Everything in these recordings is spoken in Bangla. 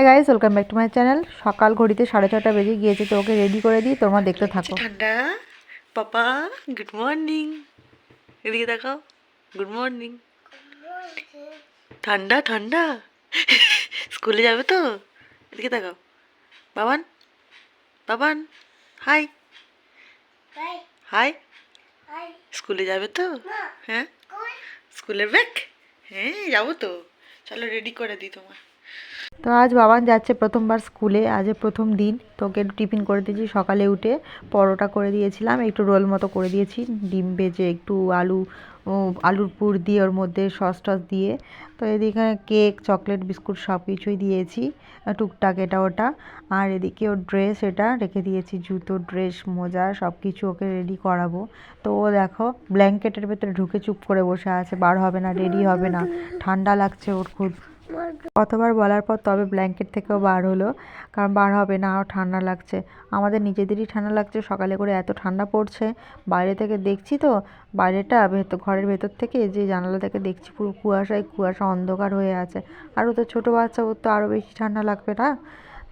Hi guys welcome back to my channel সকাল ঘড়িতে সাড়ে ছটা বেজে গিয়েছে তো ওকে রেডি করে দিই তোমরা দেখতে থাকো। ঠান্ডা। পাপা গুড মর্নিং এদিকে দেখাও। গুড মর্নিং ঠান্ডা ঠান্ডা। স্কুলে যাবে তো? এদিকে দেখাও। বাবান? বাবান? হাই হাই স্কুলে যাবে তো? হ্যাঁ? স্কুলের ব্যাগ হ্যাঁ যাব তো। চলো রেডি করে দিই তোমার। তো আজ বাবান যাচ্ছে প্রথমবার স্কুলে, আজ প্রথম দিন। তো ওকে একটু টিফিন করে দিয়েছি, সকালে উঠে পরোটা করে দিয়েছিলাম, একটু রোল মতো করে দিয়েছি, ডিম ভেজে একটু আলু আলুর পুর দিয়ে ওর মধ্যে সস টস দিয়ে, তো এদিকে কেক, চকলেট, বিস্কুট সব কিছুই দিয়েছি, টুকটাক এটা ওটা, আর এদিকে ওর ড্রেস এটা রেখে দিয়েছি, জুতো, ড্রেস, মোজা, সব কিছু ওকে রেডি করাবো। তো ও দেখো ব্ল্যাঙ্কেটের ভেতরে ঢুকে চুপ করে বসে আছে, বার হবে না রেডি হবে না, ঠান্ডা লাগছে ওর খুব। কতবার বলার পর তবে ব্ল্যাঙ্কেট থেকেও বার হলো, কারণ বার হবে না, আরও ঠান্ডা লাগছে। আমাদের নিজেদেরই ঠান্ডা লাগছে, সকালে করে এত ঠান্ডা পড়ছে। বাইরে থেকে দেখছি তো, বাইরেটা ভেতর, ঘরের ভেতর থেকে যে জানালা থেকে দেখছি পুরো কুয়াশায়, কুয়াশা অন্ধকার হয়ে আছে। আর ও তো ছোটো বাচ্চা, ওর তো আরও বেশি ঠান্ডা লাগবে না।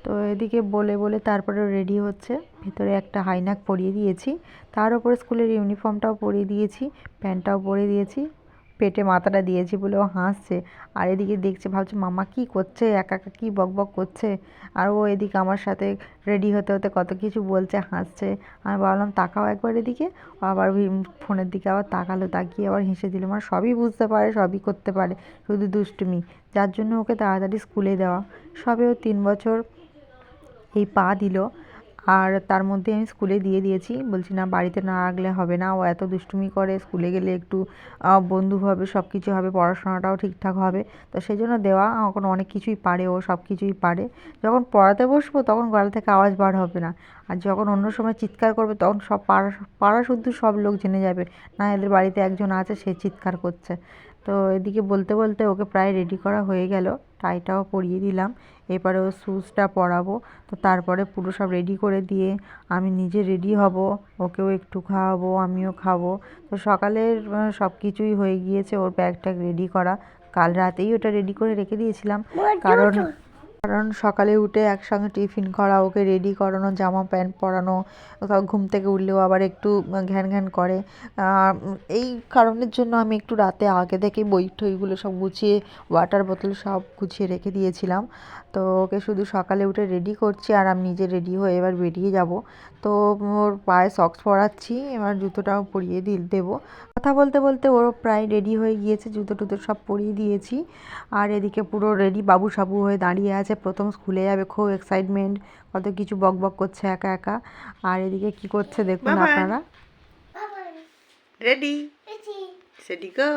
তো এদিকে বলে বলে তারপরে রেডি হচ্ছে। ভেতরে একটা হাইনাক পরিয়ে দিয়েছি। তার উপরে স্কুলের ইউনিফর্মটাও পরিয়ে দিয়েছি, প্যান্টটাও পরিয়ে দিয়েছি। পেটে মাথাটা দিয়েছি বলে ও হাসছে। আর এদিকে দেখছে, ভাবছে, মামা কি করছে? একা একা কী বক বক করছে? আর ও এদিকে আমার সাথে রেডি হতে হতে কত কিছু বলছে, হাসছে। আমি ভাবলাম, তাকাও একবার এদিকে। আবার ফোনের দিকে আবার তাকালো, তাকিয়ে আবার হেসে দিল মানে সবই বুঝতে পারে, সবই করতে পারে, শুধু দুষ্টুমি। যার জন্য ওকে তাড়াতাড়ি স্কুলে দেওয়া। সবে ও তিন বছর এই পা দিল। আর তার মধ্যে আমি স্কুলে দিয়ে দিয়েছি। বলছি, না, বাড়িতে না রাখলে হবে না। ও এত দুষ্টুমি করে, স্কুলে গেলে একটু বন্ধু হবে সব কিছু হবে, পড়াশোনাটাও ঠিকঠাক হবে। তো সেই জন্য দেওয়া এখন অনেক কিছুই পারে ও সব কিছুই পারে। যখন পড়াতে বসবো, তখন গলা থেকে আওয়াজ বার হবে না। আর যখন অন্য সময় চিৎকার করবে, তখন সব পাড়া পাড়া শুদ্ধ সব লোক জেনে যাবে। না, এদের বাড়িতে একজন আছে, সে চিৎকার করছে। তো এদিকে বলতে বলতে ওকে প্রায় রেডি করা হয়ে গেল। টাইটাও পরিয়ে দিলাম। এবারে ও শ্যুজটা পরাবো। তো তারপরে পুরো সব রেডি করে দিয়ে আমি নিজে রেডি হব। ওকেও একটু খাওয়াবো আমিও খাব। তো সকালের সব কিছুই হয়ে গিয়েছে। ওর ব্যাগ ট্যাগ রেডি করা। কাল রাতেই ওটা রেডি করে রেখে দিয়েছিলাম। কারণ কারণ সকালে উঠে একসঙ্গে টিফিন করা, ওকে রেডি করানো, জামা প্যান্ট পরানো, কোথাও ঘুম থেকে উঠলেও আবার একটু ঘ্যান ঘ্যান করে। এই কারণের জন্য আমি একটু রাতে আগে থেকে বই টইগুলো সব গুছিয়ে ওয়াটার বোতল সব গুছিয়ে রেখে দিয়েছিলাম। তো ওকে শুধু সকালে উঠে রেডি করছি আর আমি নিজে রেডি হয়ে এবার বেরিয়ে যাব। তো ওর পায়ে সক্স পরাচ্ছি এবার জুতোটাও পরিয়ে দি দেবো। কথা বলতে বলতে ওর প্রায় রেডি হয়ে গিয়েছে জুতো টুতো সব পরিয়ে দিয়েছি। আর এদিকে পুরো রেডি বাবু সাবু হয়ে দাঁড়িয়ে আছে প্রথম স্কুলে যাবে খুব এক্সাইটমেন্ট কত কিছু বক বক করছে একা একা। আর এদিকে কি করছে দেখুন আপনারা। রেডি সেডি গো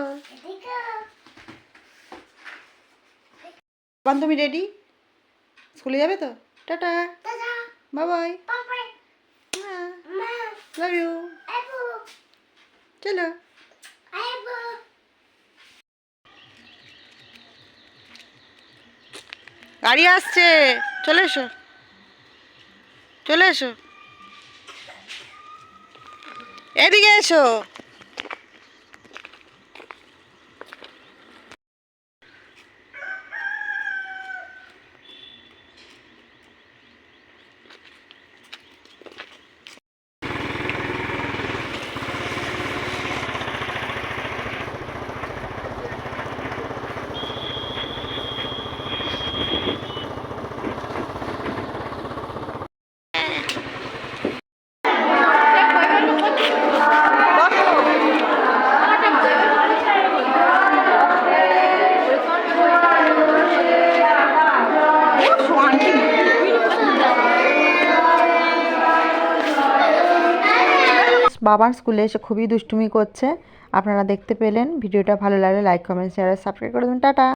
বান রেডি স্কুলে যাবে তো? Tata. Bye bye love you চলো। গাড়ি আসছে। চলে এসো। চলে এসো। এদিকে এসো। বাবার স্কুলে এসে খুবই দুষ্টুমি করছে। আপনারা দেখতে পেলেন। ভিডিওটা ভালো লাগলে লাইক কমেন্ট শেয়ার সাবস্ক্রাইব করে দেবেন। টাটা!